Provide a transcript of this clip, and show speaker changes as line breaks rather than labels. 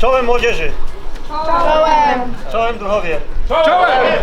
Czołem młodzieży!
Czołem!
Czołem duchowie!
Czołem!